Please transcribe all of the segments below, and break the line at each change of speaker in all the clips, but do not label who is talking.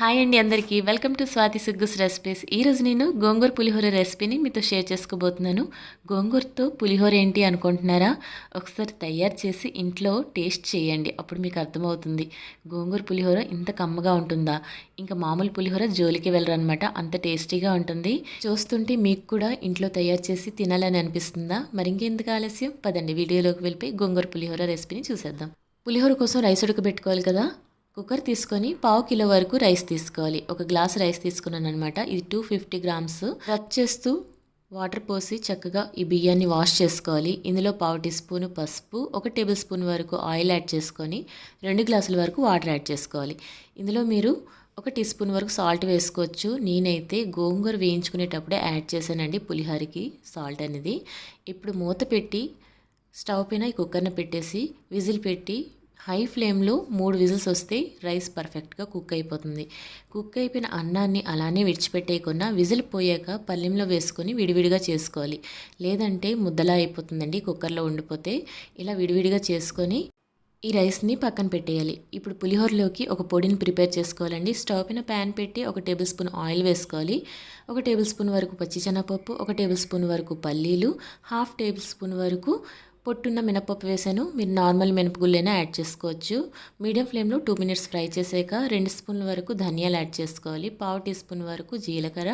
Hi అండి అందరికీ. Welcome to Swathi సిగ్గుస్ రెసిపీస్. ఈరోజు నేను గోంగూర పులిహోర రెసిపీని మీతో షేర్ చేసుకోబోతున్నాను. గోంగూరతో పులిహోర ఏంటి అనుకుంటున్నారా? ఒకసారి తయారు చేసి ఇంట్లో టేస్ట్ చేయండి. అప్పుడు మీకు అర్థమవుతుంది. గోంగూర పులిహోర ఇంత కమ్మగా ఉంటుందా? ఇంకా మామూలు పులిహోర జోలికి వెళ్ళరనమాట అంత టేస్టీగా ఉంటుంది. చూస్తుంటే మీకు కూడా ఇంట్లో తయారు చేసి తినాలని అనిపిస్తుందా? మరి ఇంకెందుకు ఆలస్యం? పదండి వీడియోలోకి వెళ్ళిపోయి గోంగూర పులిహోర రెసిపీని చూసేద్దాం. పులిహోర కోసం రైస్ ఉడకబెట్టుకోవాలి కదా? కుక్కర్ తీసుకొని పావు కిలో వరకు రైస్ తీసుకోవాలి. ఒక గ్లాస్ రైస్ తీసుకున్నాను అనమాట ఇది టూ ఫిఫ్టీ గ్రామ్స్. రబ్ చేస్తూ వాటర్ పోసి చక్కగా ఈ బియ్యాన్ని వాష్ చేసుకోవాలి. ఇందులో పావు టీ స్పూన్ పసుపు ఒక టేబుల్ స్పూన్ వరకు ఆయిల్ యాడ్ చేసుకొని రెండు గ్లాసుల వరకు వాటర్ యాడ్ చేసుకోవాలి. ఇందులో మీరు ఒక టీ స్పూన్ వరకు సాల్ట్ వేసుకోవచ్చు. నేనైతే గోంగూర వేయించుకునేటప్పుడే యాడ్ చేశానండి పులిహోరకి సాల్ట్ అనేది. ఇప్పుడు మూత పెట్టి స్టవ్ పైన ఈ కుక్కర్ని పెట్టేసి విజిల్ పెట్టి హై ఫ్లేమ్లో మూడు విజిల్స్ వస్తే రైస్ పర్ఫెక్ట్గా కుక్ అయిపోతుంది. కుక్ అయిపోయిన అన్నాన్ని అలానే విడిచిపెట్టేయకుండా విజిల్ పోయాక పల్లెంలో వేసుకొని విడివిడిగా చేసుకోవాలి. లేదంటే ముద్దలా అయిపోతుందండి కుక్కర్లో ఉండిపోతే. ఇలా విడివిడిగా చేసుకొని ఈ రైస్ని పక్కన పెట్టేయాలి. ఇప్పుడు పులిహోరలోకి ఒక పొడిని ప్రిపేర్ చేసుకోవాలండి. స్టవ్ పైన ప్యాన్ పెట్టి ఒక టేబుల్ స్పూన్ ఆయిల్ వేసుకోవాలి. ఒక టేబుల్ స్పూన్ వరకు పచ్చిశనగపప్పు ఒక టేబుల్ స్పూన్ వరకు పల్లీలు హాఫ్ టేబుల్ స్పూన్ వరకు పొట్టున్న మినపప్పు వేసాను. మీరు నార్మల్ మినపగుళ్ళైనా యాడ్ చేసుకోవచ్చు. మీడియం ఫ్లేమ్లో టూ మినిట్స్ ఫ్రై చేసాక రెండు స్పూన్ల వరకు ధనియాలు యాడ్ చేసుకోవాలి. పావు టీ స్పూన్ వరకు జీలకర్ర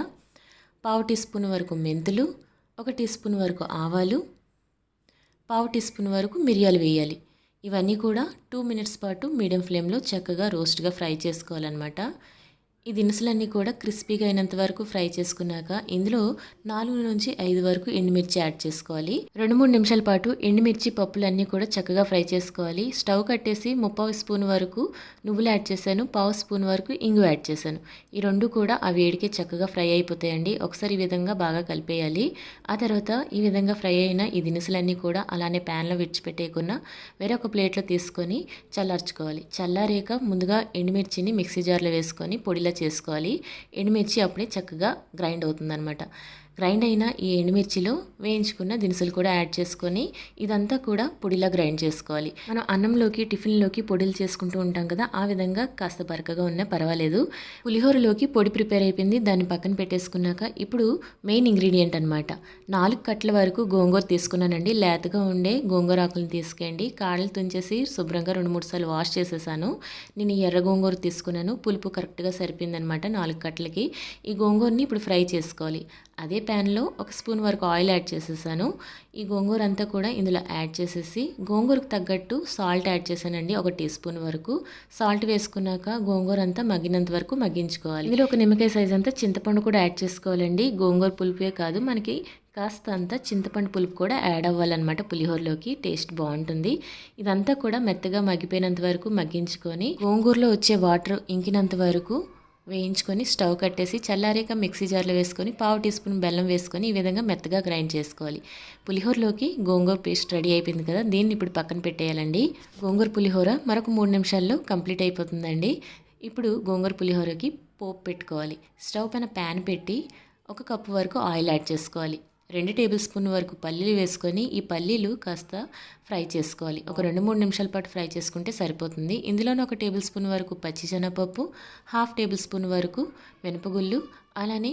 పావు టీ స్పూన్ వరకు మెంతులు ఒక టీ స్పూన్ వరకు ఆవాలు పావు టీ స్పూన్ వరకు మిరియాలు వేయాలి. ఇవన్నీ కూడా టూ మినిట్స్ పాటు మీడియం ఫ్లేమ్లో చక్కగా రోస్ట్గా ఫ్రై చేసుకోవాలన్నమాట. ఈ దినుసులన్నీ కూడా క్రిస్పీగా అయినంత వరకు ఫ్రై చేసుకున్నాక ఇందులో నాలుగు నుంచి ఐదు వరకు ఎండుమిర్చి యాడ్ చేసుకోవాలి. రెండు మూడు నిమిషాల పాటు ఎండుమిర్చి పప్పులన్నీ కూడా చక్కగా ఫ్రై చేసుకోవాలి. స్టవ్ కట్టేసి ముప్పావు స్పూన్ వరకు నువ్వులు యాడ్ చేశాను. పావు స్పూన్ వరకు ఇంగు యాడ్ చేశాను. ఈ రెండు కూడా ఆ వేడికి చక్కగా ఫ్రై అయిపోతాయండి. ఒకసారి ఈ విధంగా బాగా కలిపేయాలి. ఆ తర్వాత ఈ విధంగా ఫ్రై అయిన ఈ దినుసులన్నీ కూడా అలానే ప్యాన్లో విడిచిపెట్టేయకుండా వేరొక ప్లేట్లో తీసుకొని చల్లార్చుకోవాలి. చల్లారేక ముందుగా ఎండుమిర్చిని మిక్సీ జార్లో వేసుకొని పొడిలా చేసుకోవాలి. ఎండుమిర్చి అప్పుడే చక్కగా గ్రైండ్ అవుతుందనమాట గ్రైండ్ అయిన ఈ ఎండుమిర్చిలో వేయించుకున్న దినుసులు కూడా యాడ్ చేసుకొని ఇదంతా కూడా పొడిలా గ్రైండ్ చేసుకోవాలి. మనం అన్నంలోకి టిఫిన్లోకి పొడిలు చేసుకుంటూ ఉంటాం కదా ఆ విధంగా కాస్త బరకగా ఉన్నా పర్వాలేదు. పులిహోరలోకి పొడి ప్రిపేర్ అయిపోయింది దాన్ని పక్కన పెట్టేసుకున్నాక ఇప్పుడు మెయిన్ ఇంగ్రీడియంట్ అనమాట నాలుగు కట్ల వరకు గోంగూర తీసుకున్నానండి. లేతగా ఉండే గోంగూర ఆకులను తీసుకెళ్ళి కాడలు తుంచేసి శుభ్రంగా రెండు మూడు సార్లు వాష్ చేసేసాను. నేను ఎర్ర గోంగూర తీసుకున్నాను. పులుపు కరెక్ట్గా సరిపోయిందనమాట నాలుగు కట్లకి ఈ గోంగూరని ఇప్పుడు ఫ్రై చేసుకోవాలి. అదే ప్యాన్లో ఒక స్పూన్ వరకు ఆయిల్ యాడ్ చేసేసాను. ఈ గోంగూర అంతా కూడా ఇందులో యాడ్ చేసేసి గోంగూరకు తగ్గట్టు సాల్ట్ యాడ్ చేశానండి ఒక టీ స్పూన్ వరకు. సాల్ట్ వేసుకున్నాక గోంగూర అంతా మగ్గినంత వరకు మగ్గించుకోవాలి. ఇందులో ఒక నిమ్మకాయ సైజ్ అంతా చింతపండు కూడా యాడ్ చేసుకోవాలండి. గోంగూర పులుపే కాదు మనకి కాస్త అంతా చింతపండు పులుపు కూడా యాడ్ అవ్వాలన్నమాట పులిహోరలోకి. టేస్ట్ బాగుంటుంది. ఇదంతా కూడా మెత్తగా మగ్గిపోయినంత వరకు మగ్గించుకొని గోంగూరలో వచ్చే వాటర్ ఇంకినంత వరకు వేయించుకొని స్టవ్ కట్టేసి చల్లారేక మిక్సీ జార్లో వేసుకొని పావు టీ స్పూన్ బెల్లం వేసుకొని ఈ విధంగా మెత్తగా గ్రైండ్ చేసుకోవాలి. పులిహోరలోకి గోంగూర పేస్ట్ రెడీ అయిపోయింది కదా దీన్ని ఇప్పుడు పక్కన పెట్టేయాలండి. గోంగూర పులిహోర మరొక మూడు నిమిషాల్లో కంప్లీట్ అయిపోతుందండి. ఇప్పుడు గోంగూర పులిహోరకి పోపు పెట్టుకోవాలి. స్టవ్ పైన ప్యాన్ పెట్టి ఒక కప్పు వరకు ఆయిల్ యాడ్ చేసుకోవాలి. రెండు టేబుల్ స్పూన్ వరకు పల్లీలు వేసుకొని ఈ పల్లీలు కాస్త ఫ్రై చేసుకోవాలి. ఒక రెండు మూడు నిమిషాల పాటు ఫ్రై చేసుకుంటే సరిపోతుంది. ఇందులోనే ఒక టేబుల్ స్పూన్ వరకు పచ్చిశనగపప్పు హాఫ్ టేబుల్ స్పూన్ వరకు మినపగుళ్ళు అలానే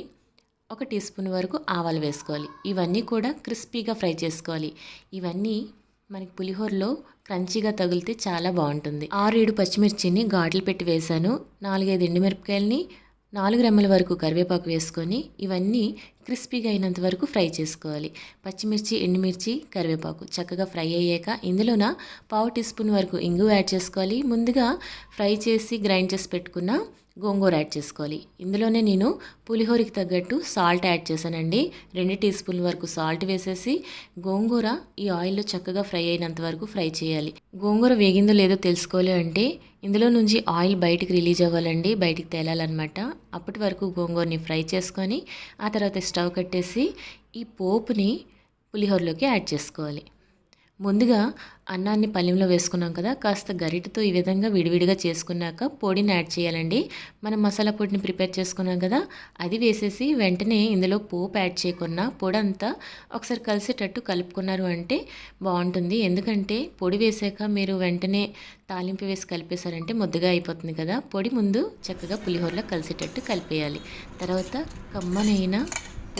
ఒక టీ స్పూన్ వరకు ఆవాలు వేసుకోవాలి. ఇవన్నీ కూడా క్రిస్పీగా ఫ్రై చేసుకోవాలి. ఇవన్నీ మనకి పులిహోరలో క్రంచీగా తగిలితే చాలా బాగుంటుంది. ఆరు ఏడు పచ్చిమిర్చిని ఘాట్లు పెట్టి వేశాను నాలుగైదు ఎండుమిరపకాయలని నాలుగు రెమ్మల వరకు కరివేపాకు వేసుకొని ఇవన్నీ క్రిస్పీగా అయినంత వరకు ఫ్రై చేసుకోవాలి. పచ్చిమిర్చి ఎండుమిర్చి కరివేపాకు చక్కగా ఫ్రై అయ్యాక ఇందులోన పావు టీ స్పూన్ వరకు ఇంగు యాడ్ చేసుకోవాలి. ముందుగా ఫ్రై చేసి గ్రైండ్ చేసి పెట్టుకున్న గోంగూర యాడ్ చేసుకోవాలి. ఇందులోనే నేను పులిహోరకి తగ్గట్టు సాల్ట్ యాడ్ చేశానండి. రెండు టీ స్పూన్ వరకు సాల్ట్ వేసేసి గోంగూర ఈ ఆయిల్లో చక్కగా ఫ్రై అయినంత వరకు ఫ్రై చేయాలి. గోంగూర వేగిందో లేదో తెలుసుకోవాలి అంటే ఇందులో నుంచి ఆయిల్ బయటికి రిలీజ్ అవ్వాలండి. బయటికి తేలాలన్నమాట. అప్పటి వరకు గోంగూరని ఫ్రై చేసుకొని ఆ తర్వాత స్టవ్ కట్టేసి ఈ పోపుని పులిహోరలోకి యాడ్ చేసుకోవాలి. ముందుగా అన్నాన్ని పల్లెంలో వేసుకున్నాం కదా కాస్త గరిటతో ఈ విధంగా విడివిడిగా చేసుకున్నాక పొడిని యాడ్ చేయాలండి. మనం మసాలా పొడిని ప్రిపేర్ చేసుకున్నాం కదా అది వేసేసి వెంటనే ఇందులో పోపు యాడ్ చేయకున్నా పొడి అంతా ఒకసారి కలిసేటట్టు కలుపుకున్నారు అంటే బాగుంటుంది. ఎందుకంటే పొడి వేసాక మీరు వెంటనే తాలింపు వేసి కలిపేశారంటే ముద్దగా అయిపోతుంది కదా పొడి ముందు చక్కగా పులిహోరలో కలిసేటట్టు కలిపేయాలి. తర్వాత కమ్మనైన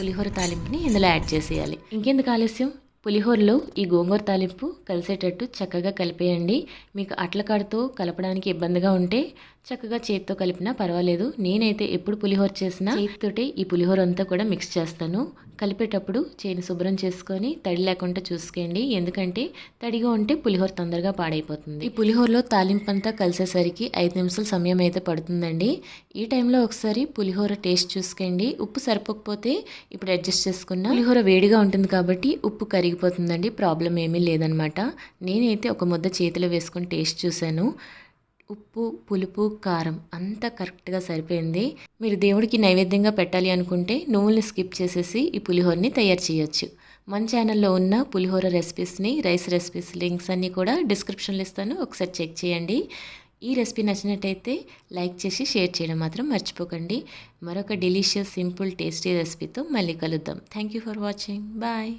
పులిహోర తాలింపుని ఇందులో యాడ్ చేసేయాలి. ఇంకెందుకు ఆలస్యం? పులిహోరలో ఈ గోంగూర తాలింపు కలిసేటట్టు చక్కగా కలిపేయండి. మీకు అట్లకాడతో కలపడానికి ఇబ్బందిగా ఉంటే చక్కగా చేతితో కలిపినా పర్వాలేదు. నేనైతే ఎప్పుడు పులిహోర చేసినా చేతితోటే ఈ పులిహోర అంతా కూడా మిక్స్ చేస్తాను. కలిపేటప్పుడు చేయిని శుభ్రం చేసుకొని తడి లేకుండా చూసుకోండి. ఎందుకంటే తడిగా ఉంటే పులిహోర తొందరగా పాడైపోతుంది. ఈ పులిహోరలో తాలింపు అంతా కలిసేసరికి ఐదు నిమిషాల సమయం అయితే పడుతుందండి. ఈ టైంలో ఒకసారి పులిహోర టేస్ట్ చూసుకోండి. ఉప్పు సరిపోకపోతే ఇప్పుడు అడ్జస్ట్ చేసుకున్న పులిహోర వేడిగా ఉంటుంది కాబట్టి ఉప్పు కరిగి కరిగిపోతుందండి ప్రాబ్లం ఏమీ లేదనమాట. నేనైతే ఒక ముద్ద చేతిలో వేసుకొని టేస్ట్ చూశాను. ఉప్పు పులుపు కారం అంతా కరెక్ట్గా సరిపోయింది. మీరు దేవుడికి నైవేద్యంగా పెట్టాలి అనుకుంటే నువ్వుల్ని స్కిప్ చేసేసి ఈ పులిహోరని తయారు చేయొచ్చు. మన ఛానల్లో ఉన్న పులిహోర రెసిపీస్ని రైస్ రెసిపీస్ లింక్స్ అన్నీ కూడా డిస్క్రిప్షన్లో ఇస్తాను. ఒకసారి చెక్ చేయండి. ఈ రెసిపీ నచ్చినట్టయితే లైక్ చేసి షేర్ చేయడం మాత్రం మర్చిపోకండి. మరొక డెలిషియస్ సింపుల్ టేస్టీ రెసిపీతో మళ్ళీ కలుద్దాం. Thank you for watching. Bye.